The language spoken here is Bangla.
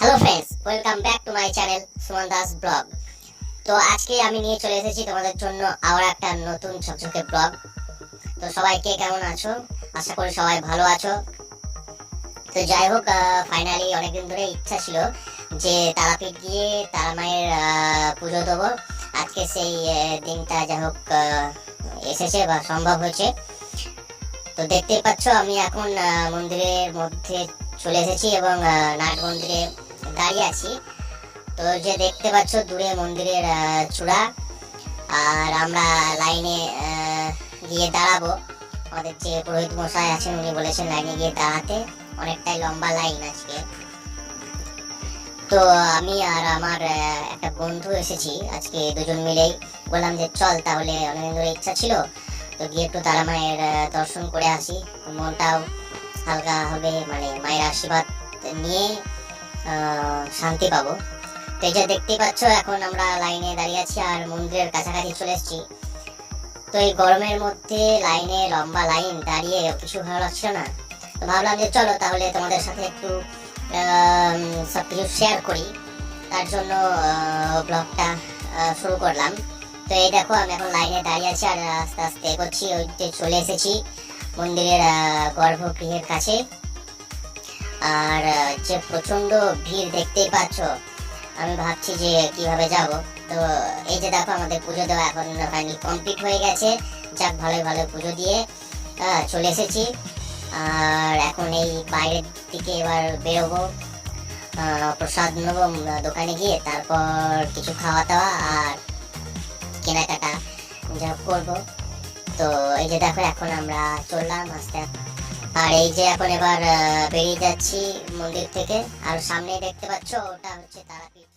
Hello friends welcome back to my channel Suman Das vlog তো আজকে আমি নিয়ে চলে এসেছি তোমাদের জন্য আবার একটা নতুন ঝকঝকে ব্লগ তো সবাই কে কেমন আছো? আশা করি সবাই ভালো আছো। তো যাই হোক ফাইনালি অনেকদিন ধরে ইচ্ছা ছিল যে তারাপীঠ গিয়ে তারা মায়ের পুজো দেবো। আজকে সেই দিনটা যাই হোক এসেছে বা সম্ভব হয়েছে। তো দেখতেই পাচ্ছ আমি এখন মন্দিরের মধ্যে চলে এসেছি এবং নাট মন্দিরে দাঁড়িয়ে আছি। তো যে দেখতে পাচ্ছ দূরে মন্দিরের চূড়া। আর আমরা লাইনে গিয়ে দাঁড়াবো। আমাদের যে পুরোহিত মশাই আছেন, উনি বলেছেন লাইনে গিয়ে দাঁড়াতে অনেকটাই লম্বা লাইন আজকে। তো আমি আর আমার একটা বন্ধু এসেছি, আজকে দুজন মিলেই। বললাম যে চল তাহলে, অনেকদিন ধরে ইচ্ছা ছিল। তো গিয়ে একটু তারা মায়ের দর্শন করে আসি। মনটাও হালকা হবে মানে মায়ের আশীর্বাদ নিয়ে শান্তি পাবো। তো এই যে দেখতেই পাচ্ছ, এখন আমরা লাইনে দাঁড়িয়ে আছি আর মন্দিরের কাছাকাছি চলে এসেছি। তো এই গরমের মধ্যে লাইনে লম্বা লাইন দাঁড়িয়ে কিছু ভালো লাগছিল না? তো ভাবলাম যে চলো তাহলে তোমাদের সাথে একটু সব কিছু শেয়ার করি। তার জন্য ব্লগটা শুরু করলাম। তো এই দেখো, আমি এখন লাইনে দাঁড়িয়ে আছি আর আস্তে আস্তে এগোচ্ছি, ওই চলে এসেছি। মন্দিরের গর্ভগৃহের কাছে। আর যে প্রচণ্ড ভিড় দেখতেই পাচ্ছ, আমি ভাবছি যে কীভাবে যাব। তো, এই যে দেখো আমাদের পুজো দেওয়া এখন ফাইনালি কমপ্লিট হয়ে গেছে। যাক, ভালো ভালো পুজো দিয়ে চলে এসেছি। আর এখন এই বাইরের দিকে এবার বেরোবো প্রসাদ নেব দোকানে গিয়ে, তারপর কিছু খাওয়া দাওয়া আর কেনাকাটা যা করব। তো এই যে দেখো, এখন আমরা চললাম আস্তে। আর এই যে এখন এবার বেরিয়ে যাচ্ছি মন্দির থেকে আর সামনে দেখতে পাচ্ছ, ওটা হচ্ছে তারাপীঠ